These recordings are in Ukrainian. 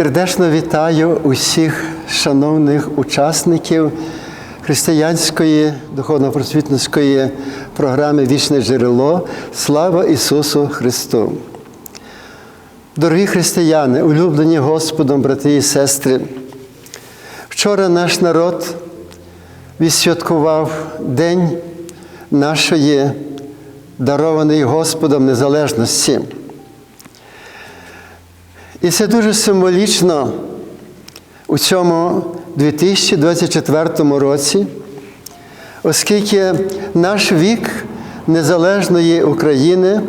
Сердечно вітаю усіх шановних учасників християнської духовно-просвітницької програми Вічне джерело. Слава Ісусу Христу! Дорогі християни, улюблені Господом, брати і сестри, вчора наш народ відсвяткував День нашої дарованої Господом незалежності. І це дуже символічно у цьому 2024 році, оскільки наш вік незалежної України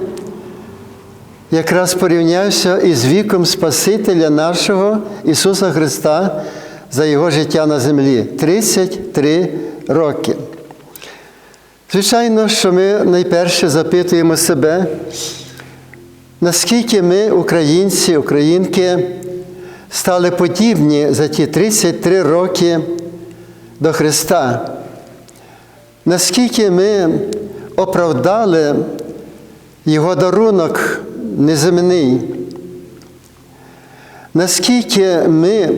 якраз порівнявся із віком Спасителя нашого Ісуса Христа за Його життя на землі 33 роки. Звичайно, що ми найперше запитуємо себе, наскільки ми, українці, українки, стали подібні за ті 33 роки до Христа, наскільки ми оправдали Його дарунок неземний, наскільки ми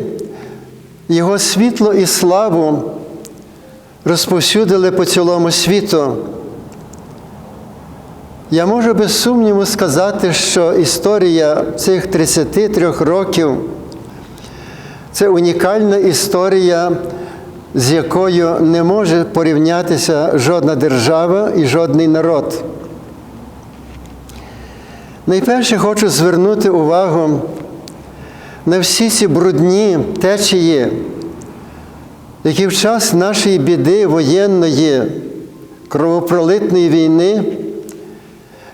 Його світло і славу розповсюдили по цілому світу. Я можу без сумніву сказати, що історія цих 33 років це унікальна історія, з якою не може порівнятися жодна держава і жодний народ. Найперше хочу звернути увагу на всі ці брудні течії, які в час нашої біди воєнної, кровопролитної війни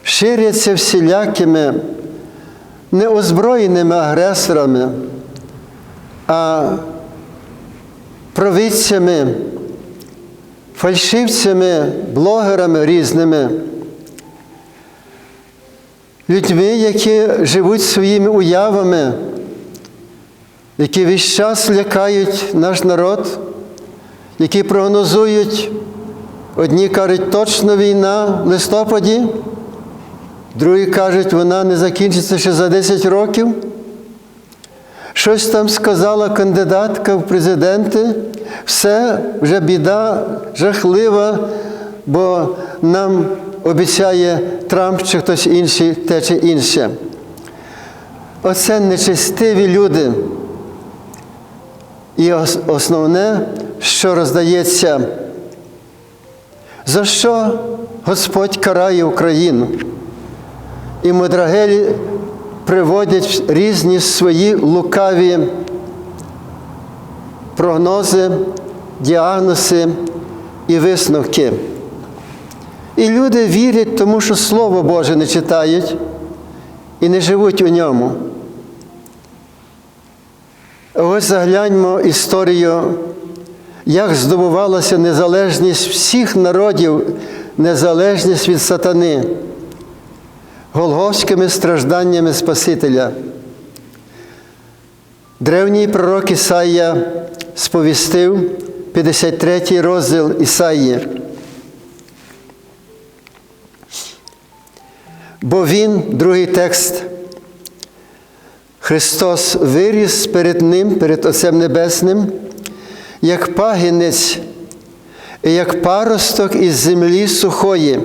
ширяться всілякими неозброєними агресорами, а провидцями, фальшивцями, блогерами різними, людьми, які живуть своїми уявами, які весь час лякають наш народ, які прогнозують, одні кажуть, точно війна в листопаді. Другі кажуть, вона не закінчиться ще за 10 років. Щось там сказала кандидатка в президенти, все, вже біда жахлива, бо нам обіцяє Трамп чи хтось інший те чи інше. Оце нечестиві люди. І основне, що роздається, за що Господь карає Україну. І мудрагелі приводять різні свої лукаві прогнози, діагнози і висновки. І люди вірять, тому що Слово Боже не читають і не живуть у ньому. Ось загляньмо історію, як здобувалася незалежність всіх народів, незалежність від сатани голговськими стражданнями Спасителя. Древній пророк Ісаїя сповістив 53 розділ Ісаї. Бо Він, другий текст, Христос виріс перед Ним, перед Отцем Небесним, як пагінець, і як паросток із землі сухої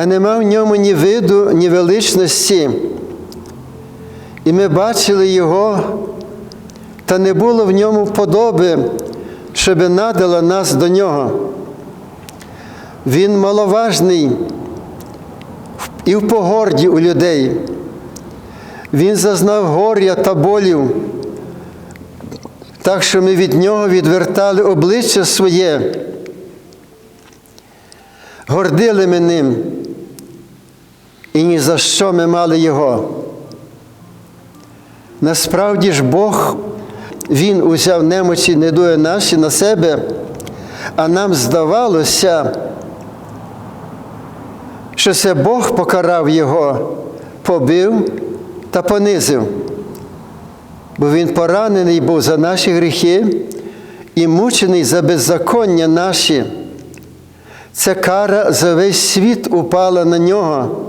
а нема в ньому ні виду, ні величності. І ми бачили Його, та не було в ньому подоби, щоби надала нас до нього. Він маловажний і в погорді у людей. Він зазнав горя та болів, так що ми від нього відвертали обличчя своє, гордили ми ним і ні за що ми мали Його. Насправді ж Бог, Він узяв немочі недує наші на себе, а нам здавалося, що це Бог покарав Його, побив та понизив, бо Він поранений був за наші гріхи і мучений за беззаконня наші. Ця кара за весь світ упала на нього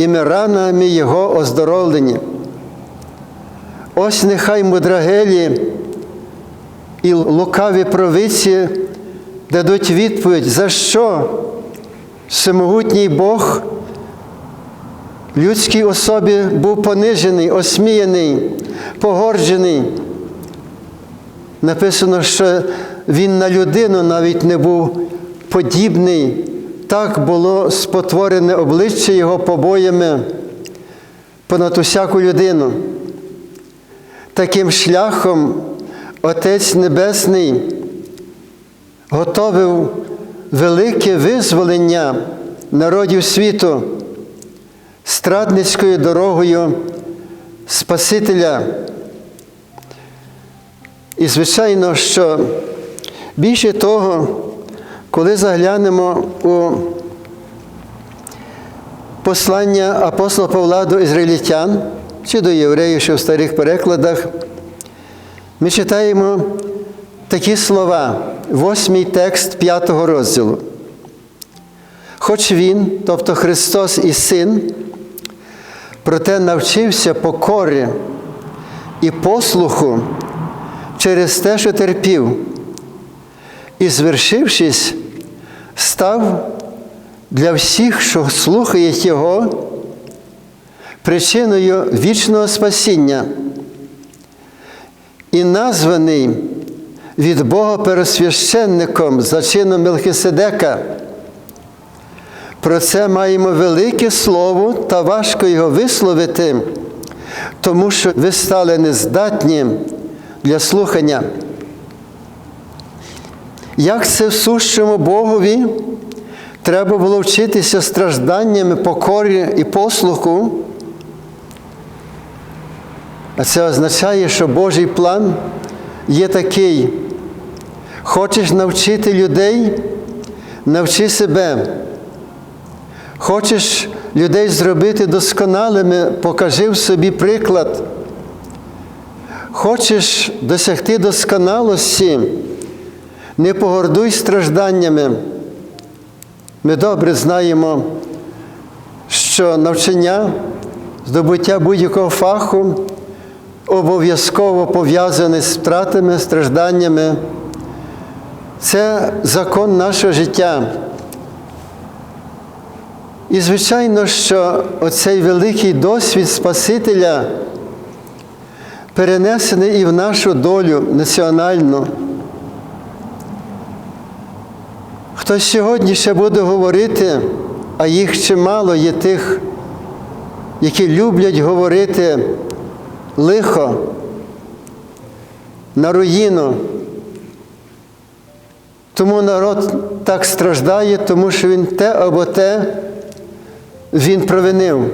і ми ранами Його оздоровлені. Ось нехай мудрагелі і лукаві провиці дадуть відповідь, за що всемогутній Бог людській особі був понижений, осміяний, погорджений. Написано, що він на людину навіть не був подібний. Так було спотворене обличчя його побоями понад усяку людину. Таким шляхом Отець Небесний готовив велике визволення народів світу страдницькою дорогою Спасителя. І, звичайно, що більше того, коли заглянемо у послання апостола Павла до ізраїльтян чи до євреїв, що в старих перекладах, ми читаємо такі слова, восьмий текст п'ятого розділу. Хоч він, тобто Христос і Син, проте навчився покорі і послуху через те, що терпів, і, звершившись, став для всіх, що слухають Його, причиною вічного спасіння і названий від Бога пересвященником за чином Мелхиседека. Про це маємо велике слово та важко його висловити, тому що ви стали нездатні для слухання. Як це в сущому Богові треба було вчитися стражданнями, покорі і послуху? А це означає, що Божий план є такий. Хочеш навчити людей, навчи себе. Хочеш людей зробити досконалими, покажи в собі приклад. Хочеш досягти досконалості, не погордуй стражданнями. Ми добре знаємо, що навчання, здобуття будь-якого фаху обов'язково пов'язане з втратами, стражданнями. Це закон нашого життя. І, звичайно, що оцей великий досвід Спасителя перенесений і в нашу долю національну. Хтось сьогодні ще буде говорити, а їх чимало є тих, які люблять говорити лихо, на руїну. Тому народ так страждає, тому що він те або те він провинив.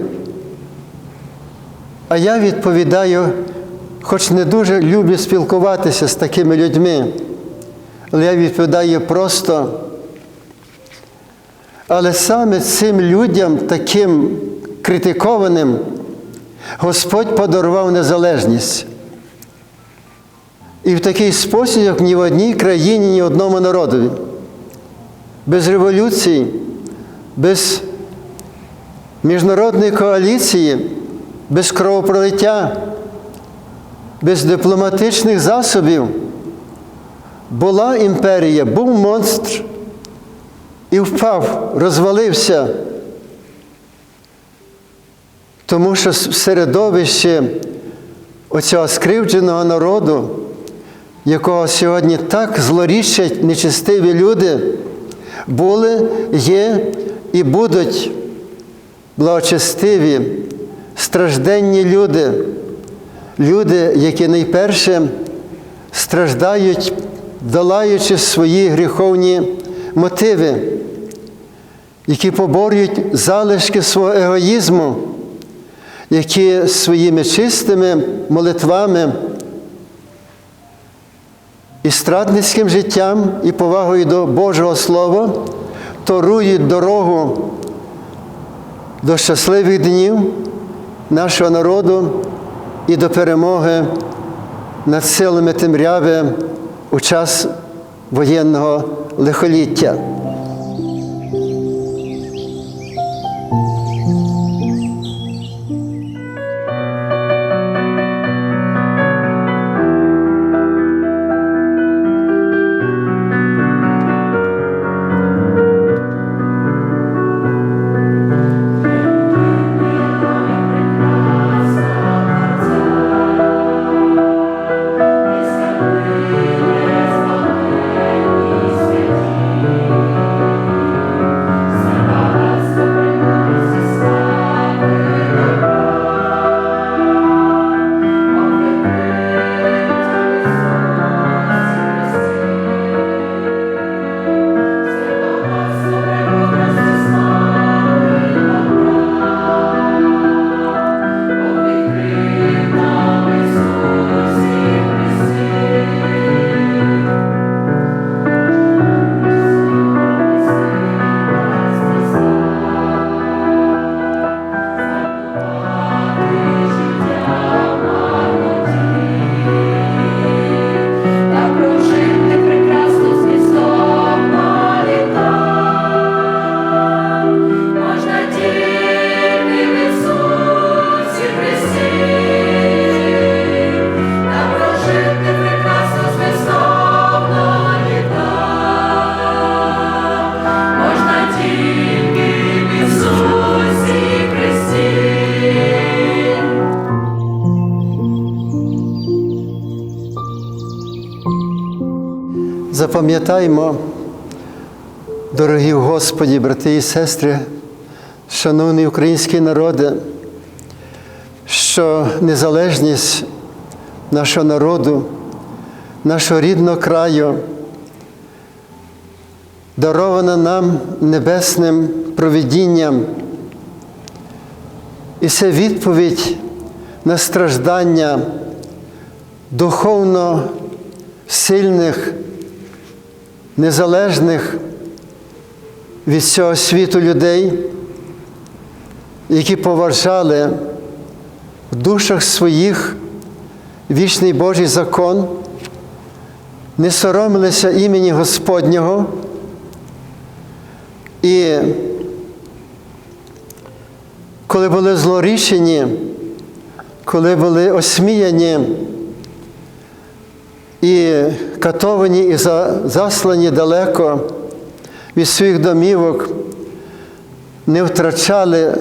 А я відповідаю, хоч не дуже люблю спілкуватися з такими людьми, але я відповідаю просто. Але саме цим людям, таким критикованим, Господь подарував незалежність. І в такий спосіб, як ні в одній країні, ні в одному народові. Без революції, без міжнародної коаліції, без кровопролиття, без дипломатичних засобів була імперія, був монстр і впав, розвалився. Тому що в середовищі оцього скривдженого народу, якого сьогодні так злорічать нечистиві люди, були, є і будуть благочестиві, стражденні люди, люди, які найперше страждають, долаючи свої гріховні мотиви, які поборюють залишки свого егоїзму, які своїми чистими молитвами і страдницьким життям, і повагою до Божого Слова торують дорогу до щасливих днів нашого народу і до перемоги над силами темряви у час воєнного лихоліття. Запам'ятаймо, дорогі Господі, брати і сестри, шановні українські народи, що незалежність нашого народу, нашого рідного краю дарована нам небесним провидінням. І це відповідь на страждання духовно сильних, незалежних від цього світу людей, які поважали в душах своїх вічний Божий закон, не соромилися імені Господнього і коли були злорішені, коли були осміяні і катовані і заслані далеко від своїх домівок, не втрачали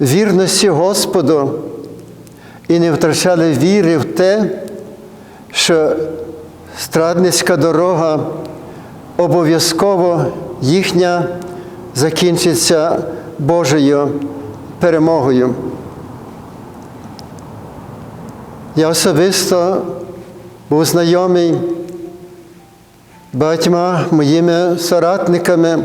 вірності Господу і не втрачали віри в те, що страдницька дорога обов'язково їхня закінчиться Божою перемогою. Я особисто був знайомий багатьма моїми соратниками,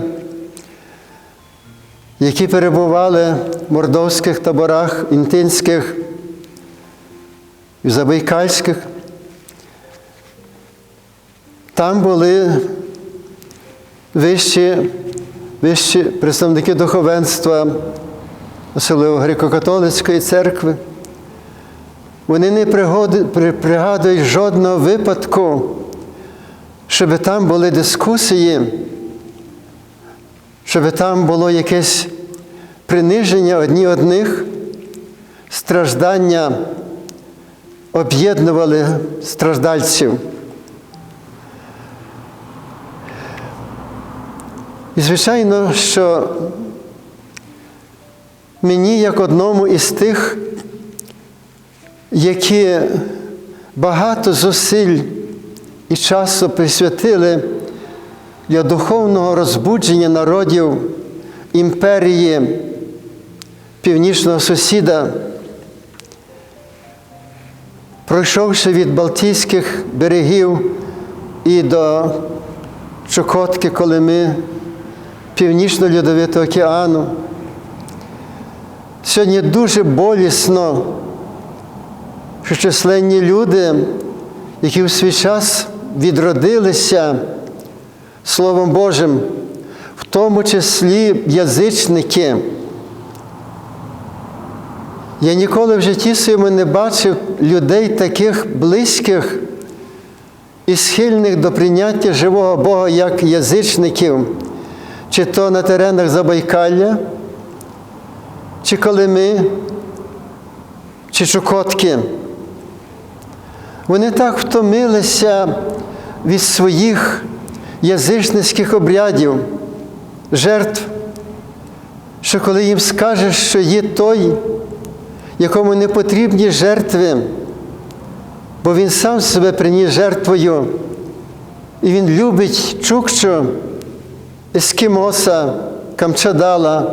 які перебували в мордовських таборах, інтинських, в забайкальських. Там були вищі, вищі представники духовенства, особливо греко-католицької церкви. Вони не пригадують жодного випадку, щоб там були дискусії, щоб там було якесь приниження одні одних, страждання об'єднували страждальців. І, звичайно, що мені, як одному із тих, які багато зусиль і часу присвятили для духовного розбудження народів імперії північного сусіда, пройшовши від Балтійських берегів і до Чукотки, коли ми Північно-Льодовитого океану. Сьогодні дуже болісно, що численні люди, які в свій час відродилися Словом Божим, в тому числі язичники. Я ніколи в житті своєму не бачив людей таких близьких і схильних до прийняття живого Бога, як язичників чи то на теренах Забайкалля, чи Колими, чи Чукотки. Вони так втомилися від своїх язичницьких обрядів, жертв, що коли їм скажеш, що є той, якому не потрібні жертви, бо він сам себе приніс жертвою, і він любить Чукчу, Ескімоса, Камчадала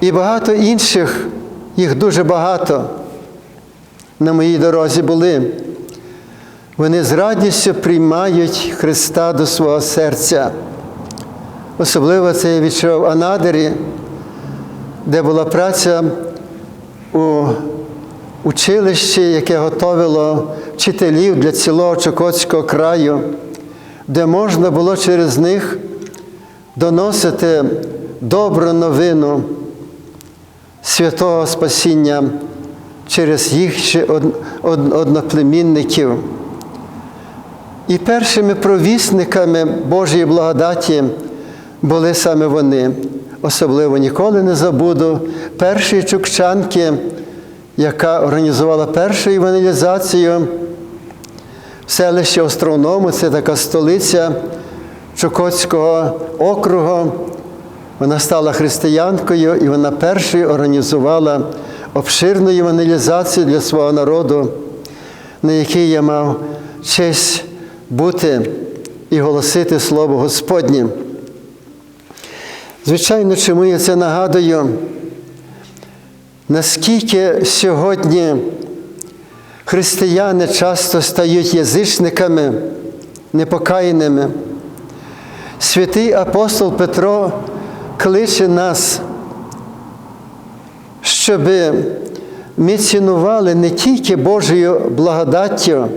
і багато інших, їх дуже багато на моїй дорозі були. Вони з радістю приймають Христа до свого серця. Особливо це я відчув в Анадирі, де була праця у училищі, яке готовило вчителів для цілого Чукотського краю де можна було через них доносити добру новину святого Спасіння через їх одноплемінників. І першими провісниками Божої благодаті були саме вони. Особливо ніколи не забуду першої чукчанки, яка організувала першу евангелізацію селище Островному, це така столиця Чукотського округу. Вона стала християнкою і вона першою організувала обширну евангелізацію для свого народу, на якій я мав честь бути і голосити Слово Господнє. Звичайно, чому я це нагадую, наскільки сьогодні християни часто стають язичниками, непокаяними. Святий апостол Петро кличе нас, щоб ми цінували не тільки Божою благодаттю,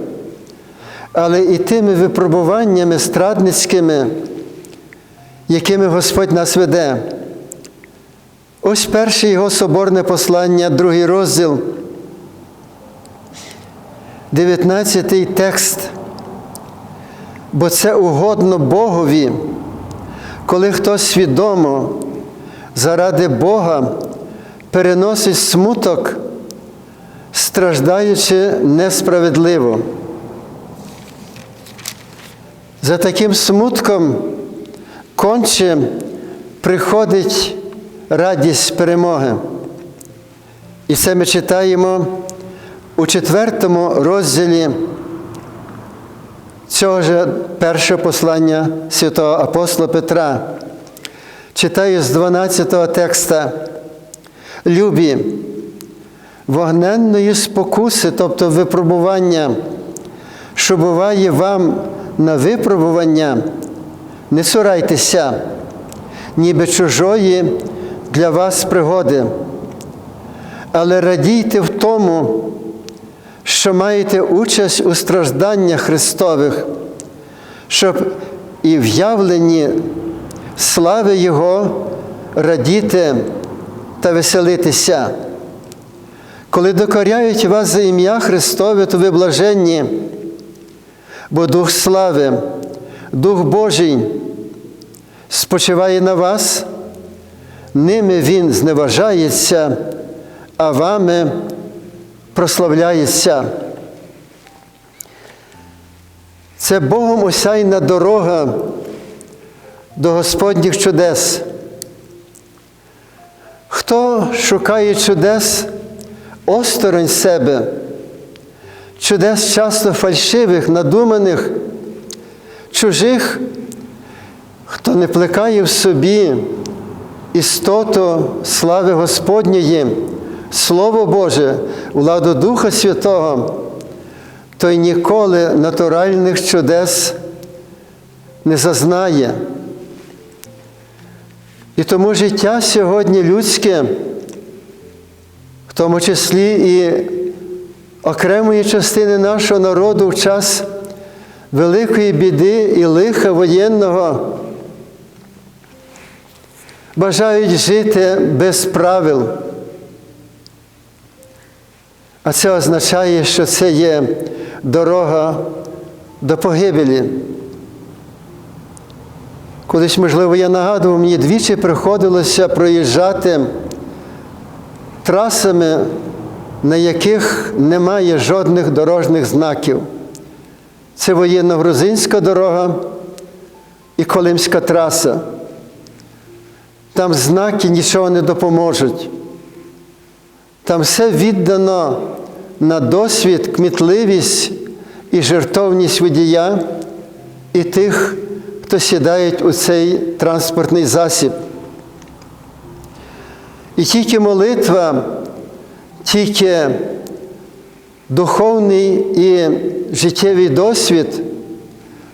але і тими випробуваннями страдницькими, якими Господь нас веде. Ось перше його соборне послання, другий розділ, 19 текст. Бо це угодно Богові, коли хтось свідомо заради Бога переносить смуток, страждаючи несправедливо. За таким смутком конче приходить радість перемоги. І це ми читаємо у четвертому розділі цього ж першого послання святого апостола Петра. Читаю з 12 текста. Любі, вогненної спокуси, тобто випробування, що буває вам на випробування, не цурайтеся, ніби чужої для вас пригоди, але радійте в тому, що маєте участь у стражданнях Христових, щоб і в явленні слави Його радіти та веселитися. Коли докоряють вас за ім'я Христове, то ви блаженні, бо Дух слави, Дух Божий спочиває на вас, ними Він зневажається, а вами прославляється. Це Богом осяйна дорога до Господніх чудес. Хто шукає чудес осторонь себе, чудес часто фальшивих, надуманих, чужих, хто не плекає в собі істоту слави Господньої, Слово Боже, владу Духа Святого, той ніколи натуральних чудес не зазнає. І тому життя сьогодні людське, в тому числі і окремої частини нашого народу в час великої біди і лиха воєнного, бажають жити без правил. А це означає, що це є дорога до погибелі. Колись, можливо, я нагадував, мені двічі приходилося проїжджати трасами, на яких немає жодних дорожніх знаків. Це воєнно-грузинська дорога і Колимська траса. Там знаки нічого не допоможуть. Там все віддано на досвід, кмітливість і жертовність водія і тих, хто сідають у цей транспортний засіб. І тільки молитва, тільки духовний і життєвий досвід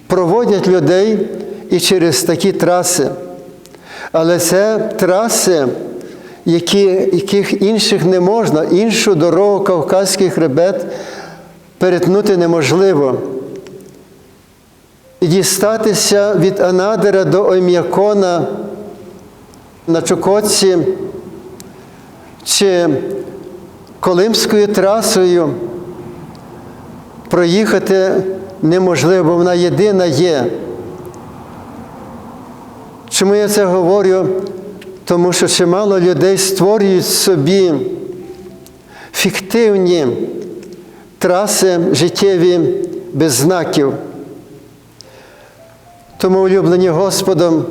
проводять людей і через такі траси. Але це траси, які, яких інших не можна, іншу дорогу Кавказький хребет перетнути неможливо. Дістатися від Анадира до Ойм'якона на Чукотці чи Колимською трасою проїхати неможливо, вона єдина є. Чому я це говорю? Тому що чимало людей створюють собі фіктивні траси життєві без знаків. Тому, улюблені Господом,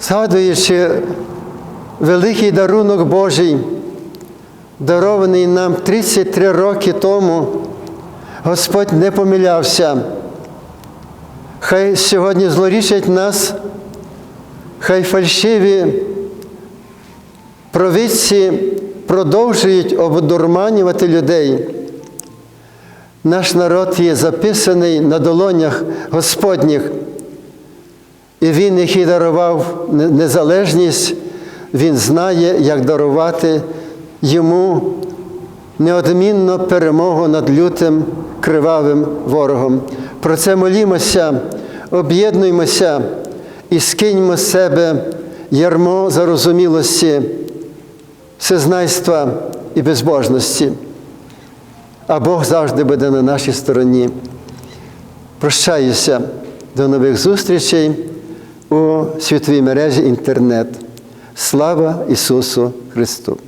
згадуючи великий дарунок Божий, дарований нам 33 роки тому Господь не помилявся. Хай сьогодні злорічать нас, хай фальшиві провидці продовжують обдурманювати людей. Наш народ є записаний на долонях Господніх, і Він, який дарував незалежність, Він знає, як дарувати йому неодмінно перемогу над лютим кривавим ворогом. Про це молімося, об'єднуємося і скиньмо з себе ярмо зарозумілості, всезнайства і безбожності. А Бог завжди буде на нашій стороні. Прощаюся до нових зустрічей у світовій мережі інтернет. Слава Ісусу Христу!